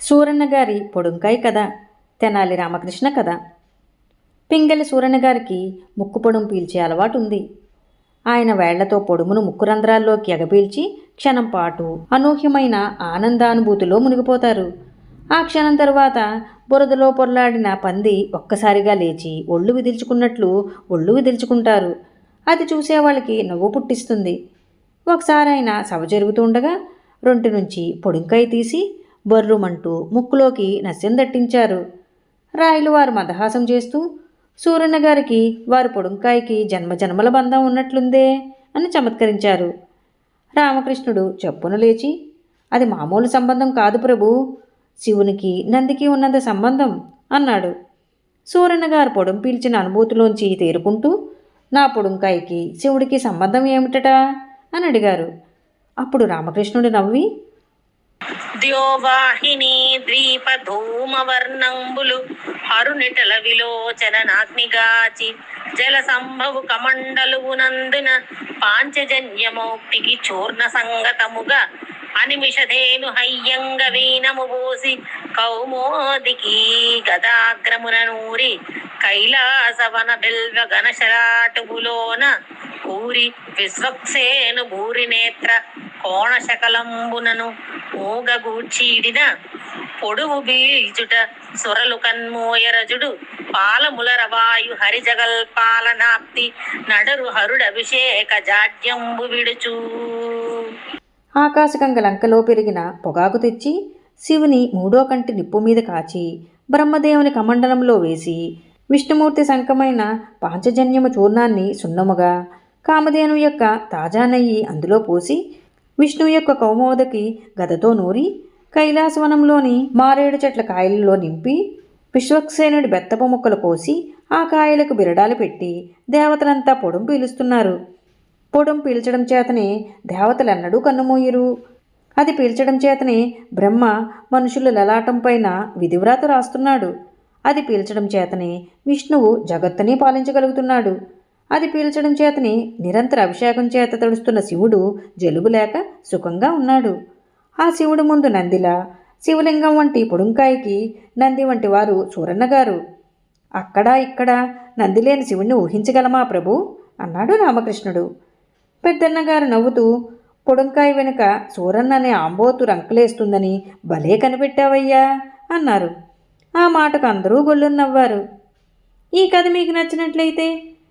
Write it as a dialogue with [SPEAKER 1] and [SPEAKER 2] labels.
[SPEAKER 1] సూరన్న గారి పొడుంకాయ కథ. తెనాలి రామకృష్ణ కథ. పింగళి సూరన్న గారికి ముక్కు పొడుం పీల్చే అలవాటు ఉంది ఆయన వేళ్ళతో పొడుమును ముక్కు రంధ్రాల్లోకి ఎగపీల్చి క్షణం పాటు అనూహ్యమైన ఆనందానుభూతిలో మునిగిపోతారు. ఆ క్షణం తరువాత బురదలో పొరలాడిన పంది ఒక్కసారిగా లేచి ఒళ్ళు విదిల్చుకున్నట్లు ఒళ్ళు విదిల్చుకుంటారు. అది చూసే వాళ్ళకి నవ్వు పుట్టిస్తుంది. ఒకసారి ఆయన సభ జరుగుతుండగా రొంటి నుంచి పొడుంకాయ తీసి బర్రుమంటూ ముక్కులోకి నస్యం దట్టించారు. రాయలు వారు మదహాసం చేస్తూ సూరన్న గారికి వారి పొడుంకాయకి జన్మజన్మల బంధం ఉన్నట్లుందే అని చమత్కరించారు. రామకృష్ణుడు చెప్పున లేచి అది మామూలు సంబంధం కాదు ప్రభు శివునికి నందికి ఉన్నంత సంబంధం అన్నాడు. సూరన్న గారు పొడుం పీల్చిన అనుభూతిలోంచి తేరుకుంటూ నా పొడుంకాయకి శివుడికి సంబంధం ఏమిటట? అని అడిగారు. అప్పుడు రామకృష్ణుడు నవ్వి
[SPEAKER 2] ద్యోవాహిని ద్వీప ధూమవర్ణంబులు హరునిటల విలోచన నాగ్నిగాచి జల సంభవు కమండలువునందున పాంచజన్యమౌక్తికి చూర్ణ సంగతముగా అనిమిషధేను హయ్యంగ వీణము పోసి కౌమోదికి గదాగ్రమున నూరి కైలాసవన బిల్వ గణశరాటువులోన ఊరి విశ్వక్సేను భూరి నేత్ర కోణ శకలంబునను పొడువు బీచుట సురలు కన్మోయరజుడు పాలముల రవాయు హరిజగల్పాలనాప్తి నడరు హరుడభిషేక జాడ్యంబు విడుచూ.
[SPEAKER 1] ఆకాశగంగ లంకలో పెరిగిన పొగాకు తెచ్చి శివుని మూడో కంటి నిప్పు మీద కాచి బ్రహ్మదేవుని కమండలంలో వేసి విష్ణుమూర్తి సంకమైన పాంచజన్యము చూర్ణాన్ని సున్నముగా కామధేను యొక్క తాజా నెయ్యి అందులో పోసి విష్ణు యొక్క కౌమోదకి గదతో నూరి కైలాసవనంలోని మారేడు చెట్ల కాయలలో నింపి విశ్వక్సేనుడి బెత్తపు ముక్కలు కోసి ఆ కాయలకు బిరడాలు పెట్టి దేవతలంతా పొడం పీలుస్తున్నారు. పొడం పీల్చడం చేతనే దేవతలెన్నడూ కన్నుమూయరు. అది పీల్చడం చేతనే బ్రహ్మ మనుషుల లలాటం పైన విధివ్రాత రాస్తున్నాడు. అది పీల్చడం చేతనే విష్ణువు జగత్తుని పాలించగలుగుతున్నాడు. అది పీల్చడం చేతని నిరంతర అభిషేకం చేత తడుస్తున్న శివుడు జలుబు లేక సుఖంగా ఉన్నాడు. ఆ శివుడు ముందు నందిలా శివలింగం వంటి పొడుంకాయకి నంది వంటి వారు సూరన్న గారు. అక్కడ ఇక్కడ నంది లేని శివుణ్ణి ఊహించగలమా ప్రభు అన్నాడు రామకృష్ణుడు. పెద్దన్నగారు నవ్వుతూ పొడంకాయ వెనుక సూరన్న అనే ఆంబోతు రంకులేస్తుందని భలే కనిపెట్టావయ్యా అన్నారు. ఆ మాటకు అందరూ గొల్లు నవ్వారు ఈ కథ మీకు నచ్చినట్లయితే